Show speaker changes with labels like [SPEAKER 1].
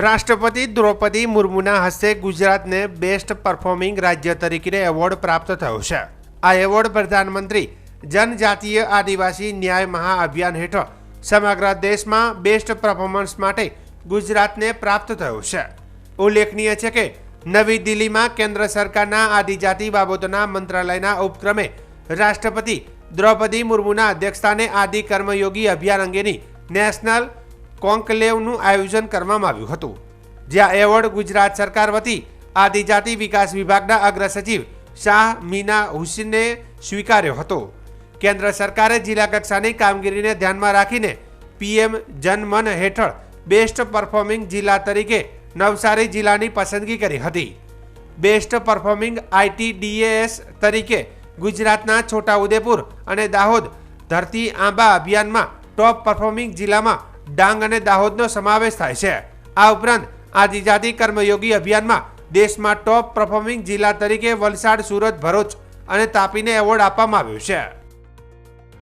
[SPEAKER 1] રાષ્ટ્રપતિ દ્રૌપદી મુર્મુના હસ્તે ગુજરાતને બેસ્ટ પરફોર્મિંગ રાજ્ય તરીકે એવોર્ડ પ્રાપ્ત થયો છે. આ એવોર્ડ પ્રધાનમંત્રી જનજાતીય આદિવાસી ન્યાય મહાઅભિયાન હેઠળ સમગ્ર દેશમાં બેસ્ટ પરફોર્મન્સ માટે ગુજરાતને પ્રાપ્ત થયો છે. ઉલ્લેખનીય છે કે નવી દિલ્હીમાં કેન્દ્ર સરકારના આદિજાતિ બાબતોના મંત્રાલયના ઉપક્રમે રાષ્ટ્રપતિ દ્રૌપદી મુર્મુના અધ્યક્ષસ્થાને આદિ કર્મયોગી અભિયાન અંગેની નેશનલ કોન્કલેવનું આયોજન કરવામાં આવ્યું હતું, જ્યાં એવોર્ડ ગુજરાત સરકાર વતી આદિજાતિ વિકાસ વિભાગના અગ્ર સચિવ શાહ મીના હુસેને સ્વીકાર્યો હતો. કેન્દ્ર સરકારે જિલ્લા કક્ષાની કામગીરીને ધ્યાનમાં રાખીને પીએમ જનમન હેઠળ બેસ્ટ પરફોર્મિંગ જિલ્લા તરીકે નવસારી જિલ્લાની પસંદગી કરી હતી. બેસ્ટ પરફોર્મિંગ આઈટીડીએએસ તરીકે ગુજરાતના છોટાઉદેપુર અને દાહોદ ધરતી આંબા અભિયાનમાં ટોપ પરફોર્મિંગ જિલ્લામાં ડાંગ અને દાહોદનો સમાવેશ થાય છે. આ ઉપરાંત આદિજાતિ કર્મયોગી અભિયાનમાં દેશમાં ટોપ પરફોર્મિંગ જિલ્લા તરીકે વલસાડ, સુરત, ભરૂચ અને તાપીને એવોર્ડ આપવામાં આવ્યો છે.